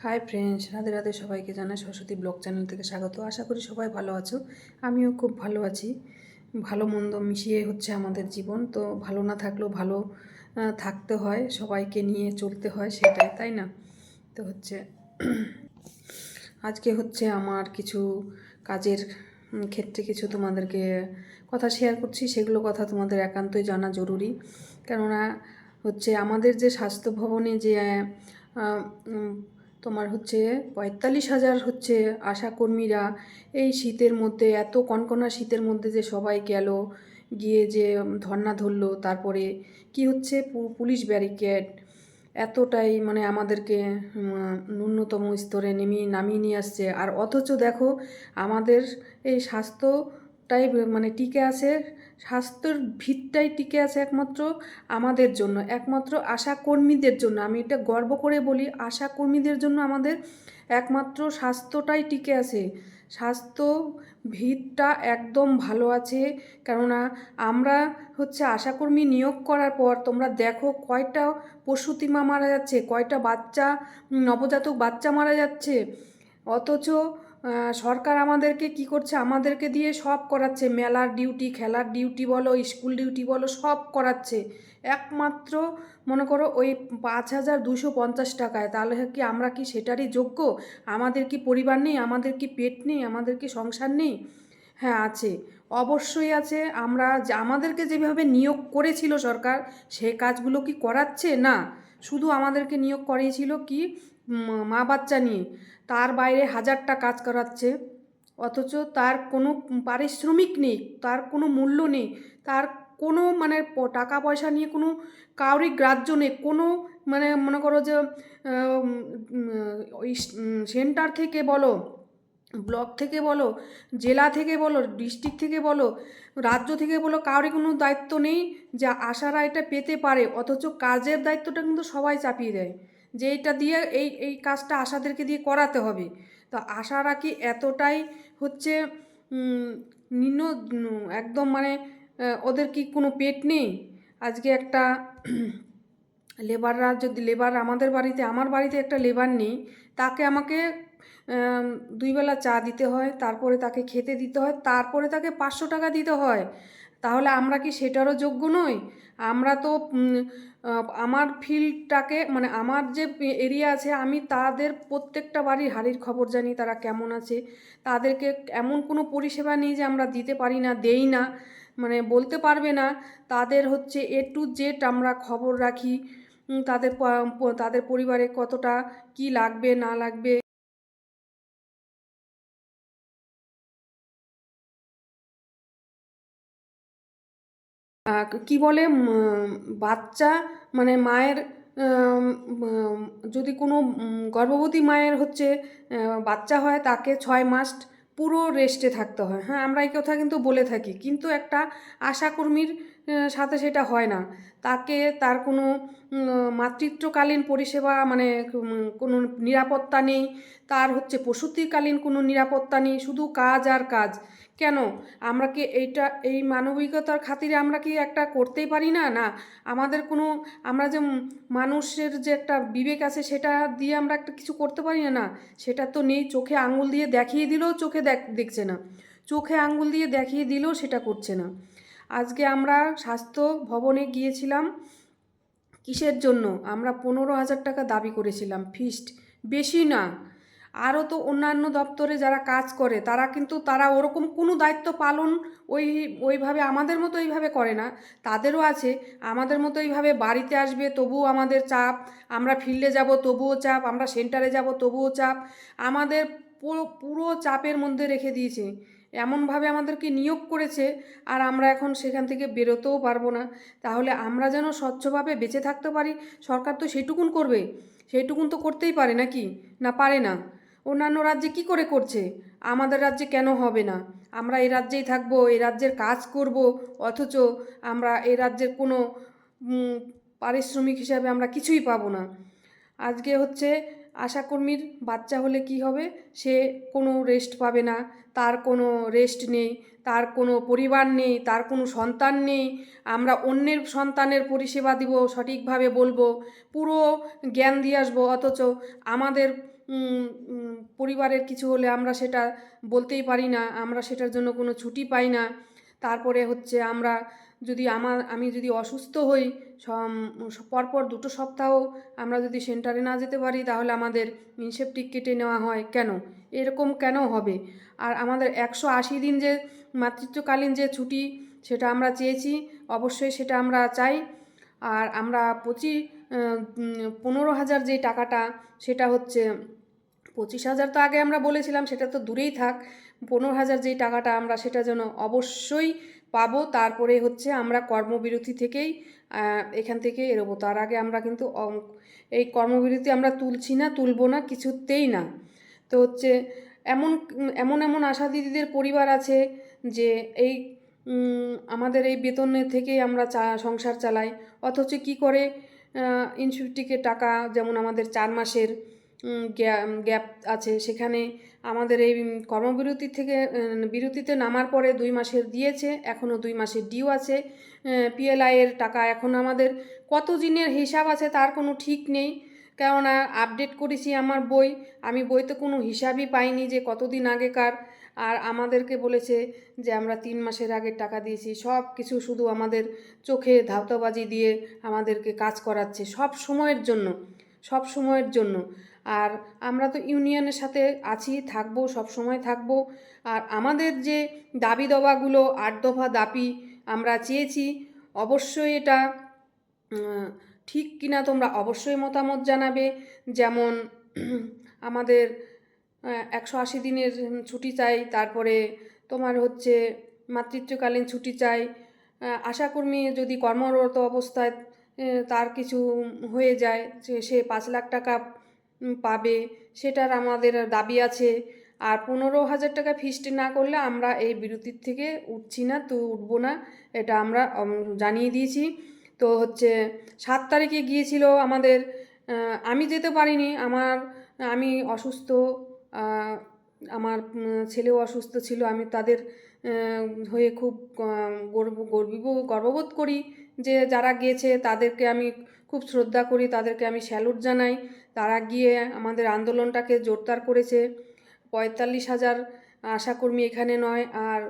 Hi friends Radhe Radhe সবাইকে জানাই Saraswati blog channel থেকে স্বাগত। আশা করি সবাই ভালো আছো। আমিও খুব ভালো আছি। ভালো মন্দ মিশিয়ে হচ্ছে আমাদের জীবন। তো ভালো না থাকলেও ভালো থাকতে হয়, সবাইকে নিয়ে চলতে হয় সেটাই, তাই না? তো হচ্ছে আজকে হচ্ছে আমার কিছু কাজের ক্ষেত্রে কিছু তোমাদেরকে কথা শেয়ার করছি। সেগুলো কথা তোমাদের একান্তই জানা জরুরি। কেননা হচ্ছে আমাদের যে স্বাস্থ্য ভবনে যে তোমার হচ্ছে পঁয়তাল্লিশ হাজার হচ্ছে আশাকর্মীরা এই শীতের মধ্যে, এত কনকনা শীতের মধ্যে যে সবাই গেল, গিয়ে যে ধর্না ধরলো, তারপরে কি হচ্ছে? পুলিশ ব্যারিকেড এতটাই মানে আমাদেরকে ন্যূনতম স্তরে নেমিয়ে, নামিয়ে নিয়ে আসছে। আর অথচ দেখো, আমাদের এই স্বাস্থ্যটাই মানে টিকে আছে স্বাস্থ্যের ভিতটাই টিকে আছে একমাত্র আমাদের জন্য, একমাত্র আশা কর্মীদের জন্য। আমি এটা গর্ব করে বলি, আশা কর্মীদের জন্য আমাদের একমাত্র স্বাস্থ্যটাই টিকে আছে। স্বাস্থ্য ভিতটা একদম ভালো আছে, কেননা আমরা হচ্ছে আশাকর্মী নিয়োগ করার পর তোমরা দেখো কয়টা প্রসূতি মা মারা যাচ্ছে, কয়টা বাচ্চা নবজাতক বাচ্চা মারা যাচ্ছে। অথচ সরকার আমাদেরকে কি করছে? আমাদেরকে দিয়ে সব করাচ্ছে। মেলার ডিউটি, খেলার ডিউটি বলো, স্কুল ডিউটি বলো, সব করাচ্ছে। একমাত্র মনে করো ওই পাঁচ হাজার দুশো পঞ্চাশ টাকায়। তাহলে কি আমরা কি সেটারই যোগ্য? আমাদের কি পরিবার নেই? আমাদের কি পেট নেই? আমাদের কি সংসার নেই? হ্যাঁ আছে। অবশ্যই আছে। আমরা আমাদেরকে যেভাবে নিয়োগ করেছিল সরকার, সে কাজগুলো কি করাচ্ছে? না। শুধু আমাদেরকে নিয়োগ করিয়েছিল কি? মা বাচ্চা নিয়ে। তার বাইরে হাজারটা কাজ করাচ্ছে। অথচ তার কোনো পারিশ্রমিক নেই, তার কোনো মূল্য নেই, তার কোনো মানে টাকা পয়সা নিয়ে কোনো কাউরি গ্রাহ্য নেই। কোনো মানে মনে করো যে ওই সেন্টার থেকে বলো, ব্লক থেকে বলো, জেলা থেকে বলো, ডিস্ট্রিক্ট থেকে বলো, রাজ্য থেকে বলো কারোরই কোনো দায়িত্ব নেই যে আশারা এটা পেতে পারে। অথচ কাজের দায়িত্বটা কিন্তু সবাই চাপিয়ে দেয়। যে এইটা দিয়ে এই এই কাজটা আশাদেরকে দিয়ে করাতে হবে। তো আশারা কি এতটাই হচ্ছে নিম্ন, একদম মানে ওদের কি কোনো পেট নেই? আজকে একটা লেবাররা, যদি লেবার আমাদের বাড়িতে, আমার বাড়িতে একটা লেবার নেই, তাকে আমাকে দুইবেলা চা দিতে হয়, তারপরে তাকে খেতে দিতে হয়, তারপরে তাকে পাঁচশো টাকা দিতে হয়। তাহলে আমরা কি সেটারও যোগ্য নই? আমরা তো আমার ফিল্ডটাকে মানে আমার যে এরিয়া আছে, আমি তাদের প্রত্যেকটা বাড়ির হাড়ির খবর জানি, তারা কেমন আছে। তাদেরকে এমন কোনো পরিষেবা নেই যে আমরা দিতে পারি না, দেই না মানে বলতে পারবে না। তাদের হচ্ছে এ টু জেড আমরা খবর রাখি তাদের তাদের পরিবারে কতটা কি লাগবে, না লাগবে। কি বলে বাচ্চা মানে মায়ের যদি কোনো গর্ভবতী মায়ের হচ্ছে বাচ্চা হয়, তাকে ছয় মাস পুরো রেস্টে থাকতে হয়। হ্যাঁ আমরা এই কথা কিন্তু বলে থাকি। কিন্তু একটা আশাকর্মীর সাথে সেটা হয় না। তাকে তার কোনো মাতৃত্বকালীন পরিষেবা মানে কোনো নিরাপত্তা নেই। তার হচ্ছে প্রসূতিকালীন কোনো নিরাপত্তা নেই। শুধু কাজ আর কাজ। কেন? আমরা কি এইটা, এই মানবিকতার খাতিরে আমরা কি একটা করতেই পারি না? না, আমাদের কোনো, আমরা যে মানুষের যে একটা বিবেক আছে সেটা দিয়ে আমরা একটা কিছু করতে পারি না? না, সেটা তো নেই, চোখে আঙুল দিয়ে দেখিয়ে দিলেও চোখে দেখ, দেখছে না। চোখে আঙুল দিয়ে দেখিয়ে দিলেও সেটা করছে না। আজকে আমরা স্বাস্থ্য ভবনে গিয়েছিলাম, কিসের জন্য? আমরা পনেরো হাজার টাকা দাবি করেছিলাম ফিস্ট বেশি না। আরও তো অন্যান্য দপ্তরে যারা কাজ করে, তারা কিন্তু তারা ওরকম কোনো দায়িত্ব পালন ওই, ওইভাবে আমাদের মতো এইভাবে করে না। তাদেরও আছে, আমাদের মতো এইভাবে বাড়িতে আসবে, তবুও আমাদের চাপ, আমরা ফিল্ডে যাব, তবুও চাপ, আমরা সেন্টারে যাব, তবুও চাপ। আমাদের পুরো পুরো চাপের মধ্যে রেখে দিয়েছে। এমনভাবে আমাদেরকে নিয়োগ করেছে আর আমরা এখন সেখান থেকে বেরোতেও পারব না। তাহলে আমরা যেন স্বচ্ছভাবে বেঁচে থাকতে পারি, সরকার তো সেইটুকুন করবে। সেইটুকুন তো করতেই পারে নাকি? না, পারে না। অন্যান্য রাজ্যে কি করে করছে? আমাদের রাজ্যে কেন হবে না? আমরা এই রাজ্যেই থাকব, এই রাজ্যের কাজ করব, অথচ আমরা এই রাজ্যের কোনো পারিশ্রমিক হিসাবে আমরা কিছুই পাবো না। আজকে হচ্ছে আশাকর্মীর বাচ্চা হলে কি হবে? সে কোনো রেস্ট পাবে না, তার কোনো রেস্ট নেই, তার কোনো পরিবার নেই, তার কোনো সন্তান নেই। আমরা অন্যের সন্তানের পরিষেবা দিব, সঠিকভাবে বলব, পুরো জ্ঞান দিয়ে আসব, অথচ আমাদের পরিবারের কিছু হলে আমরা সেটা বলতেই পারি না, আমরা সেটার জন্য কোনো ছুটি পাই না। তারপরে হচ্ছে আমরা যদি আমার, আমি যদি অসুস্থ হই পরপর দুটো সপ্তাহ আমরা যদি সেন্টারে না যেতে পারি, তাহলে আমাদের ইনসেপটিক কেটে নেওয়া হয়। কেন? এরকম কেন হবে? আর আমাদের একশো আশি দিন যে মাতৃত্বকালীন যে ছুটি, সেটা আমরা চেয়েছি, অবশ্যই সেটা আমরা চাই। আর আমরা পঁচিশ পনেরো হাজার যে টাকাটা, সেটা হচ্ছে পঁচিশ হাজার তো আগে আমরা বলেছিলাম, সেটা তো দূরেই থাক। পনেরো হাজার যেই টাকাটা আমরা সেটা যেন অবশ্যই পাবো, তারপরে হচ্ছে আমরা কর্মবিরতি থেকেই এখান থেকে এরোবো। তার আগে আমরা কিন্তু এই কর্মবিরতি আমরা তুলছি না, তুলবো না, কিছুতেই না। তো হচ্ছে এমন এমন এমন আশা দিদিদের পরিবার আছে যে এই আমাদের এই বেতনের থেকেই আমরা চা, সংসার চালাই। অথচ কি করে ইনস্টিটিউটে টাকা, যেমন আমাদের চার মাসের গ্যাপ আছে। সেখানে আমাদের এই কর্মবিরতি থেকে বিরতিতে নামার পরে দুই মাসের দিয়েছে এখনও দুই মাসের ডিউ আছে। পিএলআই এর টাকা এখন আমাদের কত দিনের হিসাব আছে তার কোনো ঠিক নেই। কেননা আপডেট করেছি আমার বই, আমি বইতে কোনো হিসাবই পাইনি যে কতদিন আগেকার। আর আমাদেরকে বলেছে যে আমরা তিন মাসের আগের টাকা দিয়েছি, সব কিছু শুধু আমাদের চোখে ধাপ্তাবাজি দিয়ে আমাদেরকে কাজ করাচ্ছে, সব সময়ের জন্য, সব সময়ের জন্য। আর আমরা তো ইউনিয়নের সাথে আছি, থাকব, সব সময় থাকব। আর আমাদের যে দাবি দাবাগুলো, আট দফা দাবি আমরা চেয়েছি, অবশ্যই এটা ঠিক কিনা তোমরা অবশ্যই মতামত জানাবে। যেমন আমাদের একশো আশি দিনের ছুটি চাই, তারপরে তোমার হচ্ছে মাতৃত্বকালীন ছুটি চাই। আশাকর্মী যদি কর্মরত অবস্থায় তার কিছু হয়ে যায় সে পাঁচ লাখ টাকা পাবে। সেটার আমাদের দাবি আছে। আর পনেরো হাজার টাকা ফিস্ট না করলে আমরা এই বিরতির থেকে উঠছি না, তো উঠবো না, এটা আমরা জানিয়ে দিয়েছি। তো হচ্ছে সাত তারিখে গিয়েছিল আমাদের আমি যেতে পারিনি, আমার, আমি অসুস্থ আমার ছেলেও অসুস্থ ছিল, আমি তাদের হয়ে খুব গর্ব, গর্বিব, গর্ববোধ করি যে যারা গিয়েছে তাদেরকে আমি খুব শ্রদ্ধা করি, তাদেরকে আমি স্যালুট জানাই। তারা গিয়ে আমাদের আন্দোলনটাকে জোরদার করেছে। পঁয়তাল্লিশ হাজার আশাকর্মী এখানে নয়, আর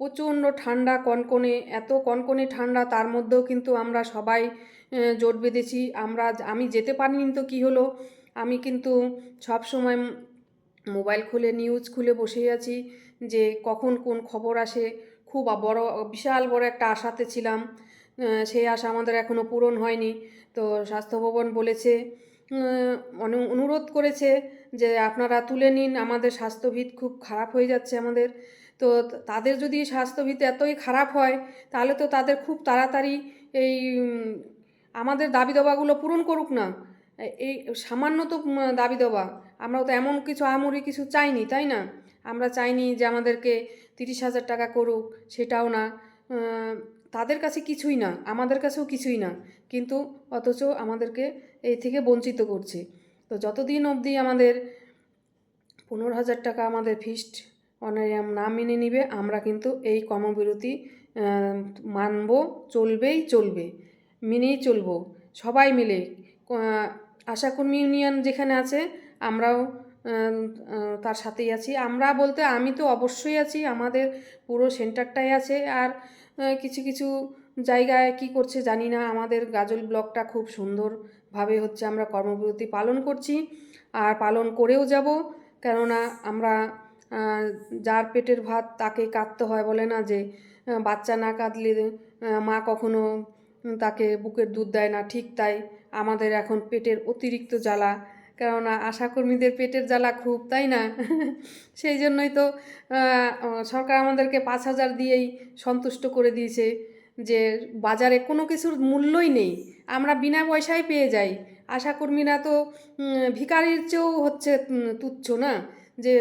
প্রচণ্ড ঠান্ডা কনকনে, এত কনকনে ঠান্ডা, তার মধ্যেও কিন্তু আমরা সবাই জোট বেঁধেছি। আমরা আমি যেতে পারিনি তো কী হলো? আমি কিন্তু সব সময় মোবাইল খুলে, নিউজ খুলে বসেই আছি যে কখন কোন খবর আসে। খুব বড়, বিশাল বড় একটা আশাতে ছিলাম। সেই আশা আমাদের এখনও পূরণ হয়নি। তো স্বাস্থ্য ভবন বলেছে অনুরোধ করেছে যে আপনারা তুলে নিন, আমাদের স্বাস্থ্যভিত খুব খারাপ হয়ে যাচ্ছে আমাদের। তো তাদের যদি স্বাস্থ্যভিত এতই খারাপ হয়, তাহলে তো তাদের খুব তাড়াতাড়ি এই আমাদের দাবি দাবাগুলো পূরণ করুক না। এই সামান্য তো দাবি দেওয়া। আমরা তো এমন কিছু আমরি কিছু চাইনি, তাই না? আমরা চাইনি যে আমাদেরকে তিরিশ হাজার টাকা করুক, সেটাও না। তাদের কাছে কিছুই না, আমাদের কাছেও কিছুই না, কিন্তু অথচ আমাদেরকে এই থেকে বঞ্চিত করছে। তো যতদিন অবধি আমাদের পনেরো হাজার টাকা আমাদের ফিস্ট অনারিয়াম না মেনে নিবে, আমরা কিন্তু এই কর্মবিরতি মানব, চলবেই চলবে, মেনেই চলবো, সবাই মিলে। আশাকর্মী ইউনিয়ন যেখানে আছে, আমরাও তার সাথেই আছি। আমরা বলতে আমি তো অবশ্যই আছি, আমাদের পুরো সেন্টারটাই আছে, আর কিছু কিছু জায়গায় কি করছে জানি না। আমাদের গাজল ব্লকটা খুব সুন্দরভাবে হচ্ছে আমরা কর্মবিরতি পালন করছি আর পালন করেও যাব। কেননা আমরা যার পেটের ভাত তাকে কাঁদতে হয় বলে না যে বাচ্চা না কাঁদলে মা কখনো তাকে বুকের দুধ দেয় না। ঠিক তাই আমাদের এখন পেটের অতিরিক্ত জ্বালা কেননা আশাকর্মীদের পেটের জ্বালা খুব তাই না? সেই জন্যই তো সরকার আমাদেরকে পাঁচ হাজার দিয়েই সন্তুষ্ট করে দিয়েছে যে বাজারে কোনো কিছুর মূল্যই নেই। আমরা বিনা পয়সায় পেয়ে যাই। আশাকর্মীরা তো উম, ভিখারির চেয়েও হচ্ছে তুচ্ছ না? যে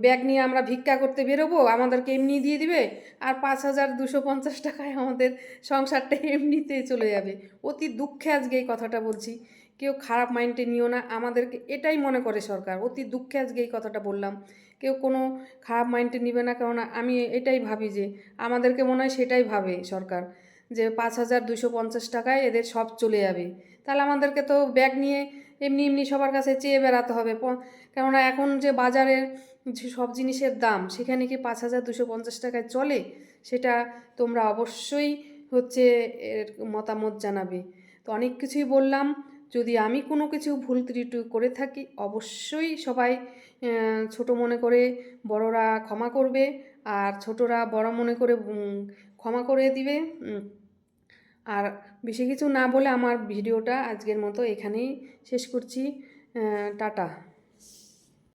ব্যাগ নিয়ে আমরা ভিক্ষা করতে বেরোবো আমাদেরকে এমনি দিয়ে দিবে আর পাঁচ হাজার দুশো পঞ্চাশ টাকায় আমাদের সংসারটা এমনিতেই চলে যাবে। অতি দুঃখে আজকে এই কথাটা বলছি। কেউ খারাপ মাইন্ডে নিও না, আমাদেরকে এটাই মনে করে সরকার। অতি দুঃখে আজকে এই কথাটা বললাম। কেউ কোনো খারাপ মাইন্ডে নিবে না, কেননা আমি এটাই ভাবি যে আমাদেরকে মনে হয় সেটাই ভাবে সরকার। যে পাঁচ হাজার দুশো পঞ্চাশ টাকায় এদের সব চলে যাবে। তাহলে আমাদেরকে তো ব্যাগ নিয়ে এমনি এমনি সবার কাছে চেয়ে বেড়াতে হবে। কেননা এখন যে বাজারে যে সব জিনিসের দাম, সেখানে কি পাঁচ হাজার দুশো পঞ্চাশ টাকায় চলে? সেটা তোমরা অবশ্যই হচ্ছে এর মতামত জানাবে। তো অনেক কিছুই বললাম। যদি আমি কোনো কিছু ভুল ত্রুটি করে থাকি, অবশ্যই সবাই ছোট মনে করে বড়রা ক্ষমা করবে আর ছোটরা বড় মনে করে ক্ষমা করে দিবে। আর বেশি কিছু না বলে আমার ভিডিওটা আজকের মতো এখানেই শেষ করছি। টাটা।